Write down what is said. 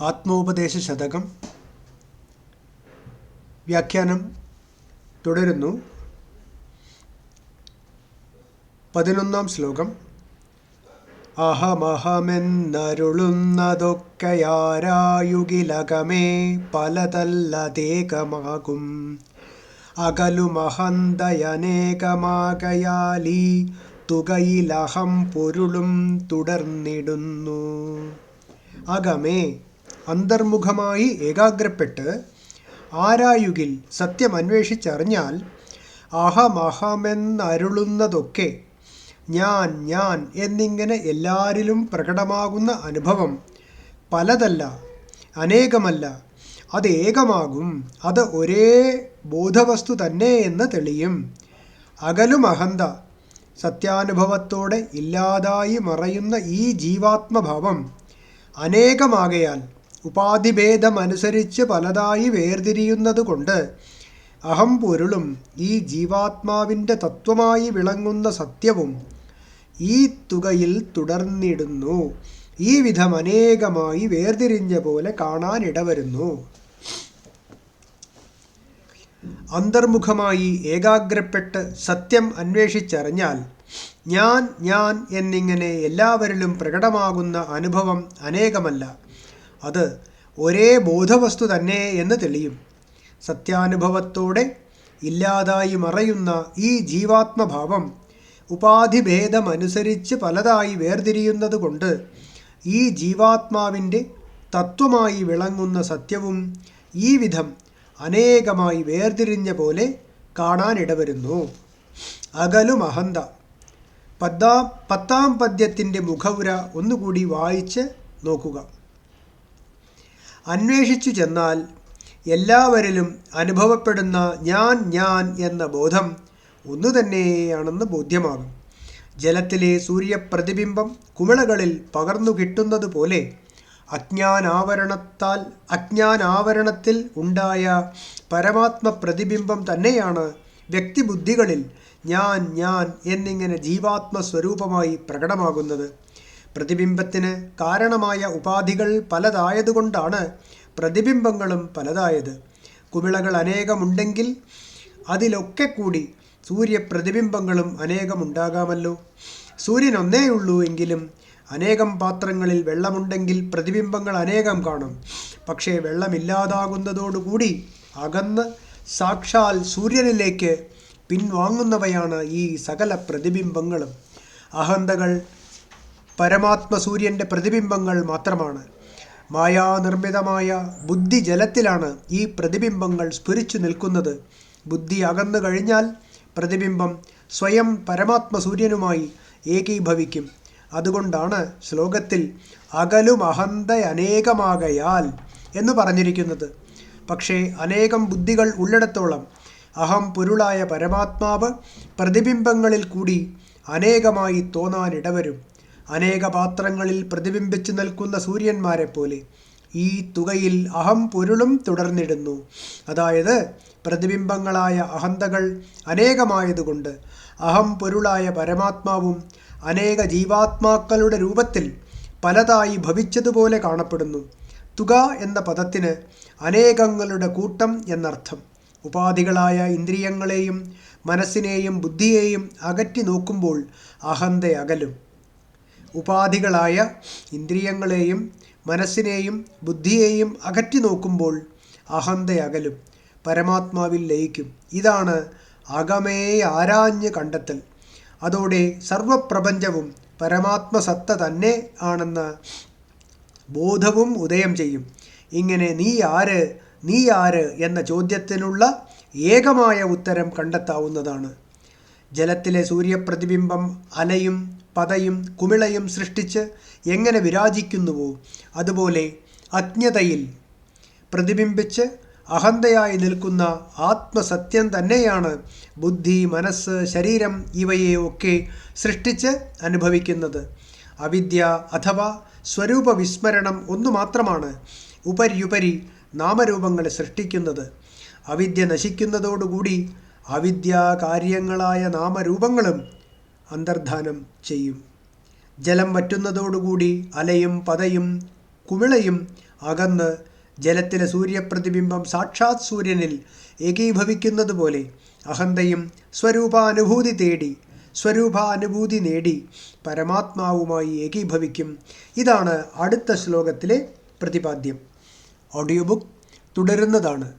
ആത്മോപദേശ ശതകം വ്യാഖ്യാനം തുടരുന്നു. പതിനൊന്നാം ശ്ലോകം. അഹമഹമെന്നരുളുന്നതൊക്കെയാരായുകിലകമേ പലതല്ലതേകമാകും. അകലുമഹന്തയനേകമാകയാലീ തുകയിലഹം പൊരുളും തുടർന്നിടുന്നു. അകമേ അന്തർമുഖമായി ഏകാഗ്രപ്പെട്ട് ആരായുകിൽ സത്യം അന്വേഷിച്ചറിഞ്ഞാൽ അഹമഹമെന്നരുളുന്നതൊക്കെ ഞാൻ ഞാൻ എന്നിങ്ങനെ എല്ലാരിലും പ്രകടമാകുന്ന അനുഭവം പലതല്ല അനേകമല്ല. അത് ഏകമാകും അത് ഒരേ ബോധവസ്തു തന്നെ എന്ന് തെളിയും. അകലും അഹന്ത സത്യാനുഭവത്തോടെ ഇല്ലാതായി മറയുന്ന ഈ ജീവാത്മഭാവം അനേകമാകയാൽ ഉപാധിഭേദമനുസരിച്ച് പലതായി വേർതിരിയുന്നതുകൊണ്ട് അഹം പൊരുളും ഈ ജീവാത്മാവിന്റെ തത്വമായി വിളങ്ങുന്ന സത്യവും ഈ തുകയിൽ തുടർന്നിടുന്നു. ഈ വിധം അനേകമായി വേർതിരിഞ്ഞ പോലെ കാണാനിടവരുന്നു. അന്തർമുഖമായി ഏകാഗ്രപ്പെട്ട് സത്യം അന്വേഷിച്ചറിഞ്ഞാൽ ഞാൻ ഞാൻ എന്നിങ്ങനെ എല്ലാവരിലും പ്രകടമാകുന്ന അനുഭവം അനേകമല്ല. അത് ഒരേ ബോധവസ്തു തന്നെ എന്ന് തെളിയും. സത്യാനുഭവത്തോടെ ഇല്ലാതായി മറയുന്ന ഈ ജീവാത്മഭാവം ഉപാധിഭേദമനുസരിച്ച് പലതായി വേർതിരിയുന്നത് കൊണ്ട് ഈ ജീവാത്മാവിന്റെ തത്വമായി വിളങ്ങുന്ന സത്യവും ഈ വിധം അനേകമായി വേർതിരിഞ്ഞ പോലെ കാണാനിടവരുന്നു. അകലുമഹന്ത പത്താം പത്താം പദ്യത്തിന്റെ മുഖവുര ഒന്നുകൂടി വായിച്ച് നോക്കുക. അന്വേഷിച്ചു ചെന്നാൽ എല്ലാവരിലും അനുഭവപ്പെടുന്ന ഞാൻ ഞാൻ എന്ന ബോധം ഒന്നു തന്നെയാണെന്ന് ബോധ്യമാകും. ജലത്തിലെ സൂര്യപ്രതിബിംബം കുമിളകളിൽ പകർന്നു കിട്ടുന്നത് പോലെ അജ്ഞാനാവരണത്താൽ അജ്ഞാനാവരണത്തിൽ ഉണ്ടായ പരമാത്മ പ്രതിബിംബം തന്നെയാണ് വ്യക്തിബുദ്ധികളിൽ ഞാൻ ഞാൻ എന്നിങ്ങനെ ജീവാത്മ സ്വരൂപമായി പ്രകടമാകുന്നത്. പ്രതിബിംബത്തിന് കാരണമായ ഉപാധികൾ പലതായതുകൊണ്ടാണ് പ്രതിബിംബങ്ങളും പലതായത്. കുമിളകൾ അനേകമുണ്ടെങ്കിൽ അതിലൊക്കെ കൂടി സൂര്യപ്രതിബിംബങ്ങളും അനേകമുണ്ടാകാമല്ലോ. സൂര്യൻ ഒന്നേയുള്ളൂ എങ്കിലും അനേകം പാത്രങ്ങളിൽ വെള്ളമുണ്ടെങ്കിൽ പ്രതിബിംബങ്ങൾ അനേകം കാണും. പക്ഷേ വെള്ളമില്ലാതാകുന്നതോടുകൂടി അകന്ന് സാക്ഷാൽ സൂര്യനിലേക്ക് പിൻവാങ്ങുന്നവയാണ് ഈ സകല പ്രതിബിംബങ്ങളും. അഹന്തകൾ പരമാത്മ സൂര്യന്റെ പ്രതിബിംബങ്ങൾ മാത്രമാണ്. മായാനിർമ്മിതമായ ബുദ്ധി ജലത്തിലാണ് ഈ പ്രതിബിംബങ്ങൾ സ്ഫുരിച്ചു നിൽക്കുന്നത്. ബുദ്ധി അകന്നു കഴിഞ്ഞാൽ പ്രതിബിംബം സ്വയം പരമാത്മ സൂര്യനുമായി ഏകീഭവിക്കും. അതുകൊണ്ടാണ് ശ്ലോകത്തിൽ അകലും അഹന്ത അനേകമാകയാൽ എന്ന് പറഞ്ഞിരിക്കുന്നത്. പക്ഷേ അനേകം ബുദ്ധികൾ ഉള്ളിടത്തോളം അഹം പൊരുളായ പരമാത്മാവ് പ്രതിബിംബങ്ങളിൽ കൂടി അനേകമായി തോന്നാനിടവരും. അനേക പാത്രങ്ങളിൽ പ്രതിബിംബിച്ചു നിൽക്കുന്ന സൂര്യന്മാരെ പോലെ ഈ തുകയിൽ അഹം പൊരുളും തുടർന്നിടുന്നു. അതായത് പ്രതിബിംബങ്ങളായ അഹന്തകൾ അനേകമായതുകൊണ്ട് അഹം പൊരുളായ പരമാത്മാവും അനേക ജീവാത്മാക്കളുടെ രൂപത്തിൽ പലതായി ഭവിച്ചതുപോലെ കാണപ്പെടുന്നു. തുക എന്ന പദത്തിന് അനേകങ്ങളുടെ കൂട്ടം എന്നർത്ഥം. ഉപാധികളായ ഇന്ദ്രിയങ്ങളെയും മനസ്സിനെയും ബുദ്ധിയെയും അകറ്റി നോക്കുമ്പോൾ അഹന്ത അകലും. ഉപാധികളായ ഇന്ദ്രിയങ്ങളെയും മനസ്സിനെയും ബുദ്ധിയെയും അകറ്റി നോക്കുമ്പോൾ അഹന്ത അകലും പരമാത്മാവിൽ ലയിക്കും. ഇതാണ് അകമേ ആരാഞ്ഞ് കണ്ടെത്തൽ. അതോടെ സർവപ്രപഞ്ചവും പരമാത്മസത്ത തന്നെ ആണെന്ന ബോധവും ഉദയം ചെയ്യും. ഇങ്ങനെ നീ ആര് നീ ആര് എന്ന ചോദ്യത്തിനുള്ള ഏകമായ ഉത്തരം കണ്ടെത്താവുന്നതാണ്. ജലത്തിലെ സൂര്യപ്രതിബിംബം അലയും പതയും കുമിളയും സൃഷ്ടിച്ച് എങ്ങനെ വിരാജിക്കുന്നുവോ അതുപോലെ അജ്ഞതയിൽ പ്രതിബിംബിച്ച് അഹന്തയായി നിൽക്കുന്ന ആത്മസത്യം തന്നെയാണ് ബുദ്ധി മനസ്സ് ശരീരം ഇവയെ ഒക്കെ സൃഷ്ടിച്ച് അനുഭവിക്കുന്നത്. അവിദ്യ അഥവാ സ്വരൂപ വിസ്മരണം ഒന്നു മാത്രമാണ് ഉപരിയുപരി നാമരൂപങ്ങളെ സൃഷ്ടിക്കുന്നത്. അവിദ്യ നശിക്കുന്നതോടുകൂടി അവിദ്യാ കാര്യങ്ങളായ നാമരൂപങ്ങളും അന്തർധാനം ചെയ്യും. ജലം വറ്റുന്നതോടുകൂടി അലയും പതയും കുമിളയും അകന്ന് ജലത്തിലെ സൂര്യപ്രതിബിംബം സാക്ഷാത് സൂര്യനിൽ ഏകീഭവിക്കുന്നത് പോലെ അഹന്തയും സ്വരൂപാനുഭൂതി തേടി സ്വരൂപാനുഭൂതി നേടി പരമാത്മാവുമായി ഏകീഭവിക്കും. ഇതാണ് അടുത്ത ശ്ലോകത്തിലെ പ്രതിപാദ്യം. Audio book തുടരുന്നതാണ്.